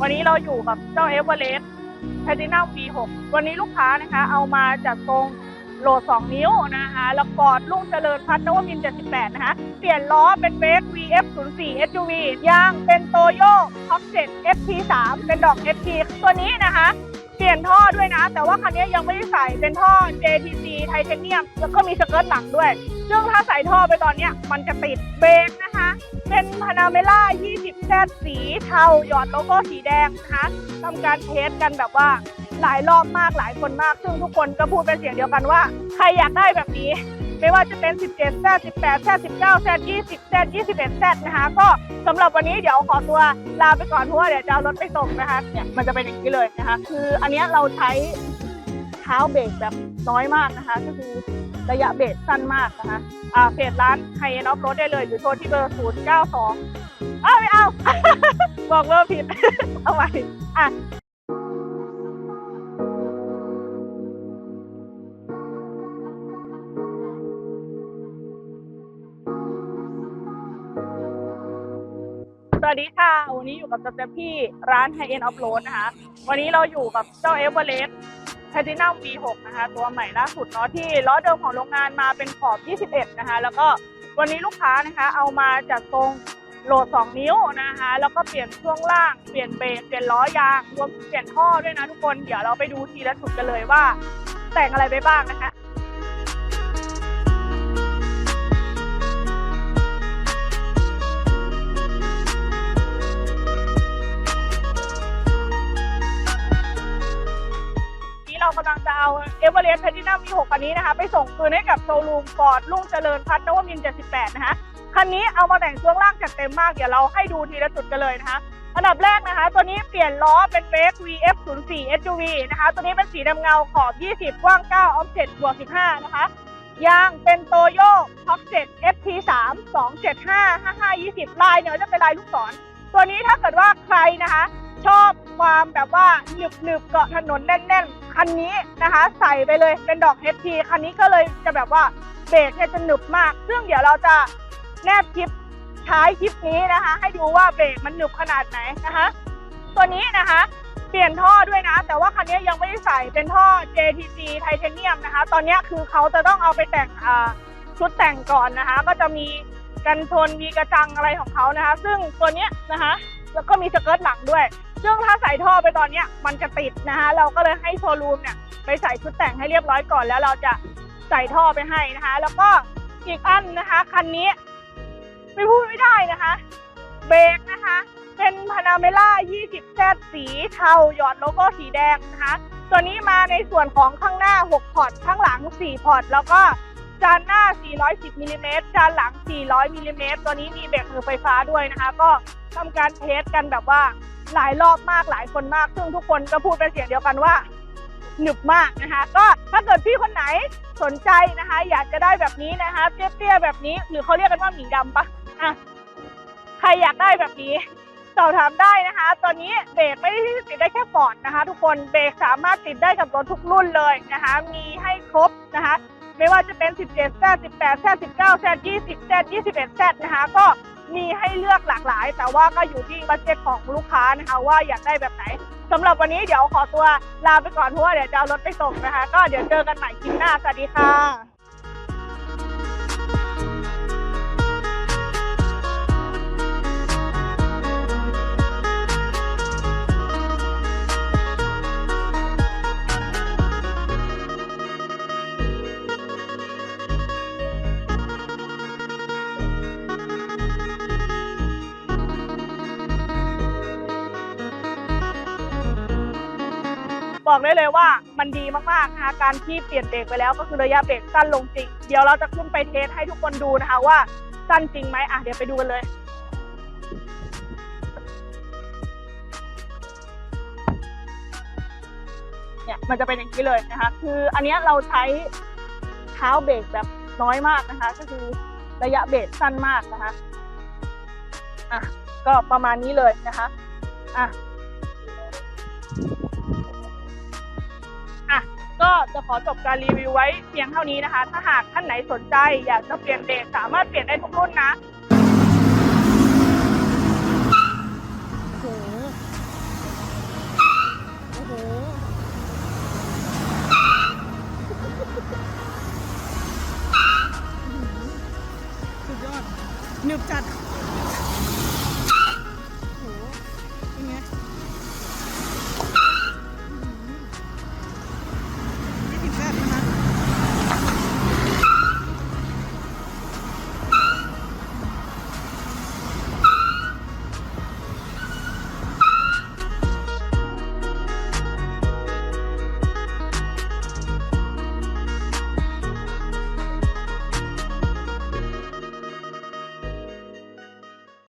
วันนี้เราอยู่กับเจ้าเอเวอเรสต์แพทินัม V6 วันนี้ลูกค้านะคะ เอามาจากตรงโหลด 2 นิ้วนะคะแล้วกอดลุ่งเจริญพัฒนวมิน 78 นะคะ เปลี่ยนล้อเป็นเบส VF04 SUV ยางเป็นโตโย่ท็อป7 FT3 เป็นดอก FT ตัวนี้นะคะ เปลี่ยนท่อด้วยนะ แต่ว่าคันนี้ยังไม่ได้ใส่เป็นท่อ JTC ไทเทเนียม แล้วก็มีสเกิร์ตหลังด้วย ซึ่งถ้าใส่ท่อไปตอนนี้มันจะติดเบรกนะคะ เป็นพานาเมล่า 20แซดสีเทาหยอดโลโก้สีแดงนะคะทำการเทสกันแบบว่าหลายรอบมากหลายคนมาก ซึ่งทุกคนก็พูดเป็นเสียงเดียวกันว่า ใครอยากได้แบบนี้ ไม่ว่าจะเป็น 17แซด18แซด19แซด20แซด21แซดนะคะ ก็สำหรับวันนี้เดี๋ยวขอตัวลาไปก่อนเพราะว่าเดี๋ยวจะเอารถไปส่งนะคะเนี่ยมันจะเป็นอย่างนี้เลยนะคะ คืออันนี้เราใช้เท้าเบรกแบบน้อยมากนะคะ ก็คือ ระยะเบรกสั้นมากนะคะอ่าเพจร้านไฮเอ็นออฟโรถได้เลยหรือโทรที่เบอร์0 9 2อ้าวไม่เอา บอกเบอร์ผิด เอาไว้อะสวัสดีค่ะ วันนี้อยู่กับเจ๊พี่ร้านไฮเอ็นออฟโรดนะคะ วันนี้เราอยู่กับเจ้าเอเวอเรสต์ แพทินัม V6 นะคะ ตัวใหม่ล่าสุดเนาะที่ล้อเดิมของโรงงานมาเป็นขอบ 21 นะคะ แล้วก็วันนี้ลูกค้านะคะ เอามาจากทรงโหลด 2 นิ้วนะคะ แล้วก็เปลี่ยนช่วงล่าง เปลี่ยนเบรกเปลี่ยนล้อยางรวมถึงเปลี่ยนท่อด้วยนะทุกคน เดี๋ยวเราไปดูทีละจุดกันเลยว่า แต่งอะไรไปบ้างนะคะ เรากำลังจะเอาเอเวอเรสต์แพทินัม V6 คันนี้นะคะ ไปส่งคืนให้กับโชว์รูมฟอร์ดลุ่งเจริญพัฒน์นวมิน 78 นะคะ คันนี้เอามาแต่งช่วงล่างจัดเต็มมาก เดี๋ยวเราให้ดูทีละจุดกันเลยนะคะ อันดับแรกนะคะ ตัวนี้เปลี่ยนล้อเป็นเบส VF04 SUV นะคะ ตัวนี้เป็นสีดำเงาขอบ 20 กว้าง 9 ออฟเซ็ตบวก 15 นะคะ ยางเป็นโตโย่ท็อป7 FT3 275 55 20 ลายเนี่ยจะเป็นลายลูกศร ตัวนี้ถ้าเกิดว่าใครนะคะชอบความแบบว่าหนึบหนึบเกาะถนนแน่นๆ คันนี้นะคะ ใส่ไปเลยเป็นดอก HP คันนี้ก็เลยจะแบบว่าเบรกเนี่ยจะหนึบมาก ซึ่งเดี๋ยวเราจะแนบคลิปท้ายคลิปนี้นะคะ ให้ดูว่าเบรกมันหนึบขนาดไหนนะคะ ตัวนี้นะคะ เปลี่ยนท่อด้วยนะ แต่ว่าคันนี้ยังไม่ได้ใส่เป็นท่อ JTC ไทเทเนียมนะคะ ตอนนี้คือเขาจะต้องเอาไปแต่งชุดแต่งก่อนนะคะ ก็จะมีกันชนมีกระจังอะไรของเขานะคะ ซึ่งตัวนี้นะคะ แล้วก็มีสเกิร์ตหลังด้วย ซึ่งถ้าใส่ท่อไปตอนเนี้ยมันจะติดนะคะเราก็เลยให้โชว์รูมเนี่ยไปใส่ชุดแต่งให้เรียบร้อยก่อนแล้วเราจะใส่ท่อไปให้นะคะ แล้วก็อีกอันนะคะคันนี้ไม่พูดไม่ได้นะคะเบรกนะคะเป็นพานาเมล่า 20 แซดสีเทาหยอดโลโก้สีแดงนะคะ ตัวนี้มาในส่วนของข้างหน้า 6 พอร์ต ข้างหลัง 4 พอร์ต แล้วก็ จานหน้า 410มิลลิเมตรจานหลัง 400มิลลิเมตรตัวนี้มีเบรกมือไฟฟ้าด้วยนะคะ ก็ทำการเทสกันแบบว่าหลายรอบมากหลายคนมาก ซึ่งทุกคนก็พูดเป็นเสียงเดียวกันว่าหนึบมากนะคะ ก็ถ้าเกิดพี่คนไหนสนใจนะคะ อยากจะได้แบบนี้นะคะเตี้ยๆแบบนี้ หรือเขาเรียกกันว่าหมีดำปะอะใครอยากได้แบบนี้สอบถามได้นะคะตัวนี้เบรกไม่ได้ติดได้แค่ฟอร์ดนะคะ ทุกคนเบรกสามารถติดได้กับรถทุกรุ่นเลยนะคะ มีให้ครบนะคะ ไม่ว่าจะเป็น 17แซด18แซด19แซด20แซด21แซดนะคะก็มีให้เลือกหลากหลาย แต่ว่าก็อยู่ที่บัตเจ็ตของลูกค้านะคะว่าอยากได้แบบไหนสำหรับวันนี้เดี๋ยวขอตัวลาไปก่อนเพราะว่าเดี๋ยวจะเอารถไปส่งนะคะ ก็เดี๋ยวเจอกันใหม่คลิปหน้าสวัสดีค่ะ บอกได้เลยว่ามันดีมากๆนะคะการที่เปลี่ยนเบรกไปแล้วก็คือระยะเบรกสั้นลงจริง เดี๋ยวเราจะขึ้นไปเทสให้ทุกคนดูนะคะว่าสั้นจริงไหมอะเดี๋ยวไปดูกันเลยเนี่ยมันจะเป็นอย่างนี้เลยนะคะ คืออันนี้เราใช้เท้าเบรกแบบน้อยมากนะคะ ก็คือระยะเบรกสั้นมากนะคะอะก็ประมาณนี้เลยนะคะอะ จะขอจบการรีวิวไว้เพียงเท่านี้นะคะ ถ้าหากท่านไหนสนใจอยากจะเปลี่ยนเบรกสามารถเปลี่ยนได้ทุกรุ่นนะสุดยอดหนึบจัด